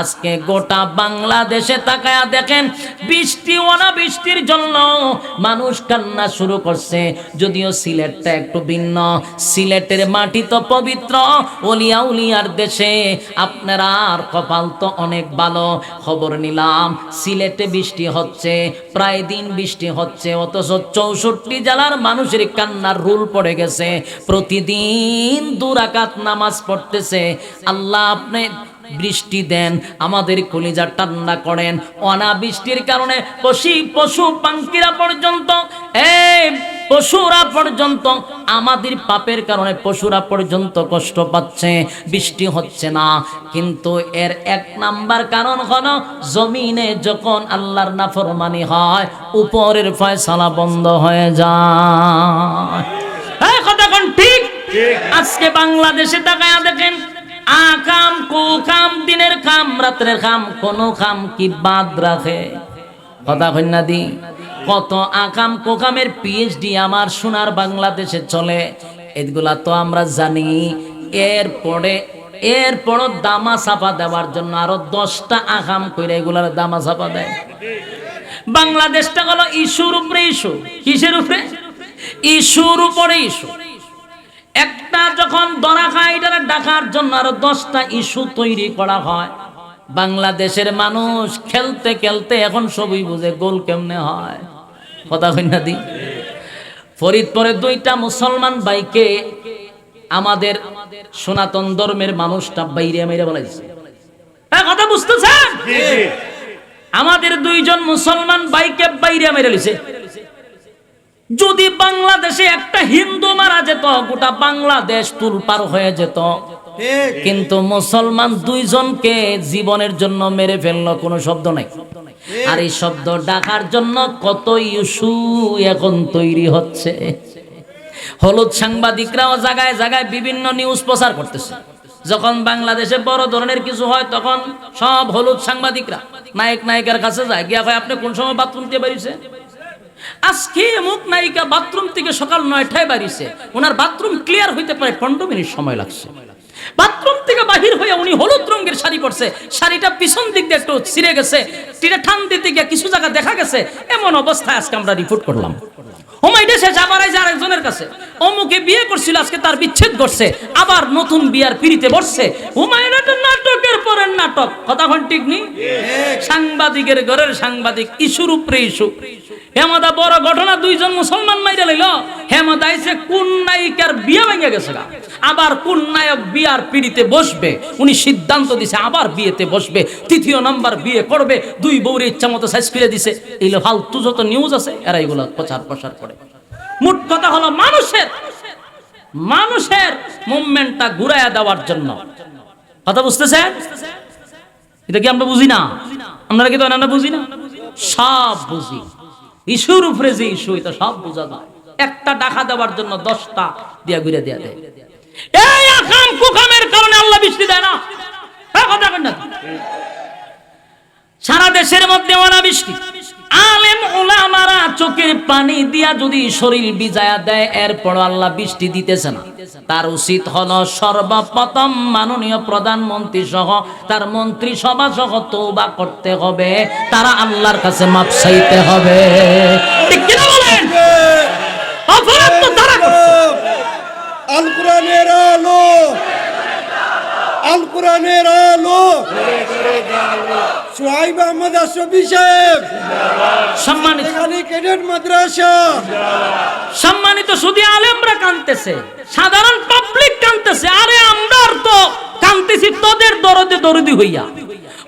আজকে গোটা বাংলাদেশে তাকায়া দেখেন, বৃষ্টি অনাবৃষ্টির জন্য মানুষ কান্না শুরু করছে। যদিও সিলেটটা একটু ভিন্ন, সিলেটের মাটি তো পবিত্র, অলিয়া উলিয়ার দেশে। আপনারা আর কপাল তো অনেক ভালো, খবর নিলাম, সিলেটে বৃষ্টি হচ্ছে, প্রায় দিন বৃষ্টি হচ্ছে, অথচ চৌষট্টি জেলার মানুষের কান্নার রুল পড়ে গেছে। প্রতিদিন দুরাকাত নামাজ পড়তেছে। আল্লাহ আপনি বৃষ্টি দেন আমাদের কলিজা ঠান্ডা করেন। অনাবৃষ্টির কারণে পশু পশু পাঙ্কিরা পর্যন্ত এই পশুরা পর্যন্ত আমাদের পাপের কারণে পশুরা পর্যন্ত কষ্ট পাচ্ছে বৃষ্টি হচ্ছে না। কিন্তু এর এক নাম্বার কারণ হলো জমিনে যখন আল্লাহর নাফরমানি হয় উপরের ফয়সালা বন্ধ হয়ে যায়। এই কথা কোন ঠিক। আজকে বাংলাদেশে তাকায়া দেখেন আকাম কুকাম দিনের কাম রাত্রের কাম কোন কাম কি বাদ রাখে? কথা কন্যা দি? কত আকাম কোকামের পিএইচডি আমার সোনার বাংলাদেশে চলে। এগুলা তো আমরা জানি। এরপরে এরপরও দামা চাপা দেওয়ার জন্য আরও দশটা আকাম করে এগুলার দামা চাপা দেয়। বাংলাদেশটা হলো ইস্যুর উপরে ইস্যু কিসের উপরে? ইস্যুর উপরে ইস্যু একটা যখন ধরা খায় এটার ডাকার জন্য আরও দশটা ইস্যু তৈরি করা হয়। বাংলাদেশের মানুষ খেলতে খেলতে এখন সবই বুঝে গোল কেমনে হয়। কথা কন্যা দি? ফরিদপুরে দুইটা মুসলমান বাইকে আমাদের সনাতন ধর্মের মানুষটা বাইরে মেরে বলাইছে। হ্যাঁ কথা বুঝতেছেন? আমাদের দুইজন মুসলমান বাইকে বাইরে মেরে লিছে যদি বাংলাদেশে একটা হিন্দু মারা যেত গোটা বাংলাদেশ তুলপার হয়ে যেত। কিন্তু মুসলমান দুইজনকে জীবনের জন্য মেরে ফেলল কোনো শব্দ নাই। আর এই শব্দ ডাকার জন্য কত ইস্যু এখন তৈরি হচ্ছে। হলুদ সাংবাদিকরাও জায়গায় জায়গায় বিভিন্ন নিউজ প্রচার করতেছে। যখন বাংলাদেশে বড় ধরনের কিছু হয় তখন সব হলুদ সাংবাদিকরা নায়ক নায়িকার কাছে যায় গিয়া ভাই আপনি কোন সময় বাথরুম দিয়ে বেরিয়েছে আজকে মুখ নায়িকা বাথরুম থেকে সকাল নয়টায় বাড়িছে। ওনার বাথরুম ক্লিয়ার হইতে প্রায় পনেরো মিনিট সময় লাগছে। বাথরুম থেকে বাহির হয়ে উনি হলুদ রঙের শাড়ি পরছে। শাড়িটা পিছন দিক দিয়ে একটু ছিঁড়ে গেছে। টিটা ঠান দিতে গিয়ে কিছু জায়গা দেখা গেছে। এমন অবস্থায় আজকে আমরা রিপোর্ট করলাম। নাটকের নাটক। সাংবাদিকের ঘরের সাংবাদিক, ইস্যুর উপরে ইস্যু। হেমাদা বড় ঘটনা, দুইজন মুসলমান মাইরে লইল। হেমাদা এসে কোন নায়িকার বিয়ে ভেঙে গেছে আবার কোন নায়ক বিয়ার পিড়িতে বসবে, উনি সিদ্ধান্ত দিছে, আবার বিয়েতে বসবে, তৃতীয় নাম্বার বিয়ে করবে, দুই বউরে ইচ্ছা মতো সাইজ করে দিছে। এইগুলো ফালতু যত নিউজ আছে, এরা এগুলো প্রচার প্রসার করে। মোট কথা হলো মানুষের মানুষের মুভমেন্টটা ঘুরাইয়া দেওয়ার জন্য। কথা বুঝতেছেন? এটা কি আমরা বুঝি না? আমরা কি তো আমরা বুঝি না? সব বুঝি। ইস্যুর উপরে যে ইস্যু, এটা সব বোঝা যায়। একটা ডাকা দেওয়ার জন্য দশটা দিয়া ঘুরে দিয়া দেয়। এই আকাম কুকামের কারণে আল্লাহ বৃষ্টি দেয় না। সারা দেশের মধ্যে অনাবৃষ্টি আলেম ওলামারা চোখের পানি দিয়া যদি শরীর বিজায়া দেয় এরপর আল্লাহ বৃষ্টি দিতেছে না। তার উচিত হল সর্বপ্রথম মাননীয় প্রধানমন্ত্রী সহ তার মন্ত্রী সভা সহ তৌবা করতে হবে। তারা আল্লাহর কাছে মাপ চাইতে হবে। ঠিক কিনা বলেন? অপরাধ। আল কোরআনের আলো। আল কোরআনের আলো। সোহাইব আহমদ আশরফি সাহেব। সম্মানিত এখানে ক্যাডেট মাদ্রাসা। সম্মানিত শুধু আলেমরা কানতেছে সাধারণ পাবলিক কানতেছে আরে আমরা তো কানতেছি তোদের দরদে দরদি হইয়া।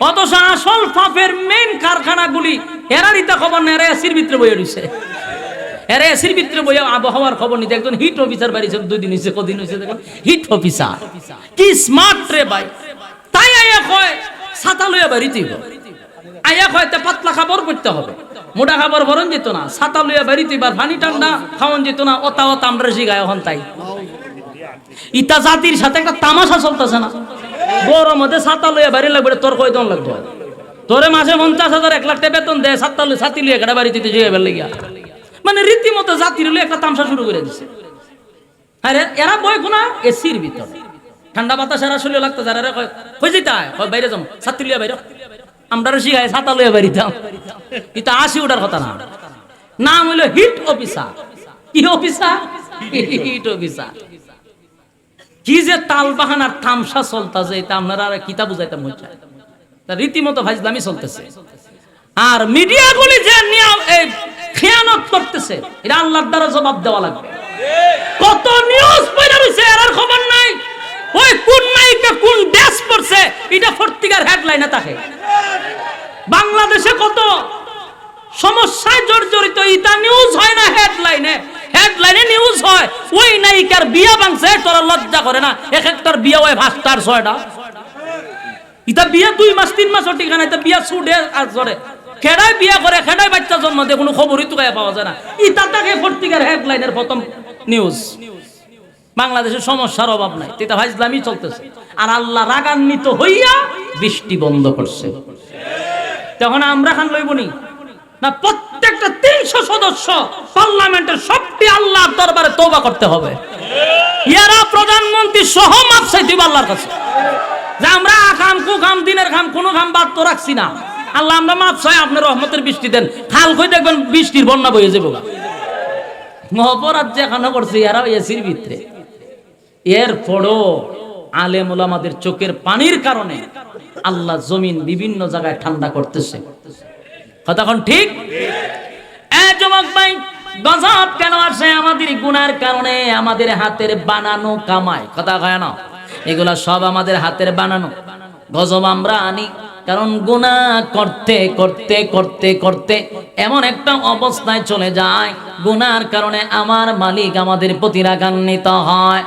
অথচ আসল ফাফের মেন কারখানাগুলি এরারই তা খবর না এরা এসির ভিতরে বইয়ে রইছে। এরা এসির ভিতরে বইয়া আবহাওয়ার খবর নিতে একজন হিট অফিসার বাড়িছে দুই দিন হয়েছে কদিন হয়েছে দেখুন। Hit officer. কি স্মার্ট রে ভাই। তাই আয়া কয়, ছাতা লইয়া বাড়িতে আয়া কয়, তে পাতলা খাবার করতে হবে। মোটা খাবার ভরণ যেত না, ছাতা লইয়া বাড়িতে এবার পানি ঠান্ডা, খাওয়ান যেত না ওতা ওতা আমরা শিখায় এখন তাই। ইতা জাতির সাথে একটা তামাশা চলতেছে না। গরম মধ্যে ছাতা লইয়া বাড়ি লাগবে তোর কয় দন লাগবে? তোরে মাসে পঞ্চাশ হাজার, এক লাখ টাকা বেতন দেয় সাতটা ছাতি লইয়া গাড়ি বাড়িতে জিয়ে বের লাগিয়া মানে রীতিমতো জাতির লইয়া একটা তামসা শুরু করে দিছে। আরে এরা বই কোনা এসির ভিতরে। ঠান্ডা বাতাস আর আসলে লাগতো, যারা রে কই যেতে হয় কয়, বাইরে যাম, ছাত্রী লিয়া বাইরে। আমরা শিখাই, ছাতা লইয়া বাড়িতাম কিন্তু আসি ওটার কথা না। নাম হইল হিট অফিসার। কি অফিসার? Heat officer. কি যে তাল বাহানার তামসা চলতেছে, এটা আপনারা আর কিতা বুঝাইতে মজা তা রীতিমতো ভাইজলামি চলতেছে। আর মিডিয়াগুলি যে নিয়ম খেয়ানত করতেছে, এটা আল্লাহর দ্বারা জবাব দেওয়া লাগবে। কত নিউজ পয়দা রইছে এর খবর নাই। ওই কোন নায়িকা কোন দেশ পড়ছে, এটা পত্রিকার হেডলাইনে থাকে। বাংলাদেশে কত সমস্যায় জর্জরিত ইটা নিউজ হয় না হেডলাইনে হেডলাইনে নিউজ হয়, ওই নায়িকার বিয়া ভাঙছে, তোরা লজ্জা করে না, এক একটার বিয়া হয় ভাস্তার ছয়টা। ইটা বিয়া দুই মাস, তিন মাস ঠিকানা এটা বিয়া ছুটে আর ধরে খেড়াই বিয়া করে খেড়াই বাচ্চা জন্ম দিয়ে কোনো খবরই তো পাওয়া যায় না। ইটা তাকে পত্রিকার হেডলাইনের প্রথম নিউজ বাংলাদেশের সমস্যার অভাব নাই। এটা ভাইজলামই চলতেছে। আর আল্লাহ রাগান্বিত হইয়া বৃষ্টি বন্ধ করছে। তখন আমরা খান লইবনি না? প্রত্যেকটা তিনশো সদস্য পার্লামেন্টের সবটি আল্লাহর দরবারে তৌবা করতে হবে। ইয়ারা প্রধানমন্ত্রী সহ মাপ চাইতে আল্লাহর কাছে। যে আমরা খাম, কু খাম, দিনের খাম, কোনো খাম বাদ তো রাখছি না। আল্লাহ, আমরা মাপ চাই আপনার রহমতের বৃষ্টি দেন। খাল কই দেখবেন বৃষ্টির বন্যা বয়ে যাব। অপরাধ যেখানে করছে, এরা এসির ভিতরে। এর পরও আলেম ওলামাদের চোখের পানির কারণে আল্লাহ জমিন বিভিন্ন জায়গায় ঠান্ডা করতেছে। কতক্ষণ ঠিক? যুবক ভাই, গজব কেন আসে আমাদের গুনার কারণে? আমাদের হাতের বানানো কামায় কথা কয় না? এগুলা সব আমাদের হাতের বানানো। গজব আমরা আনি। কারণ গুণা করতে করতে করতে করতে এমন একটা অবস্থায় চলে যায়। গুনার কারণে আমার মালিক আমাদের প্রতি রাগান্বিত হয়।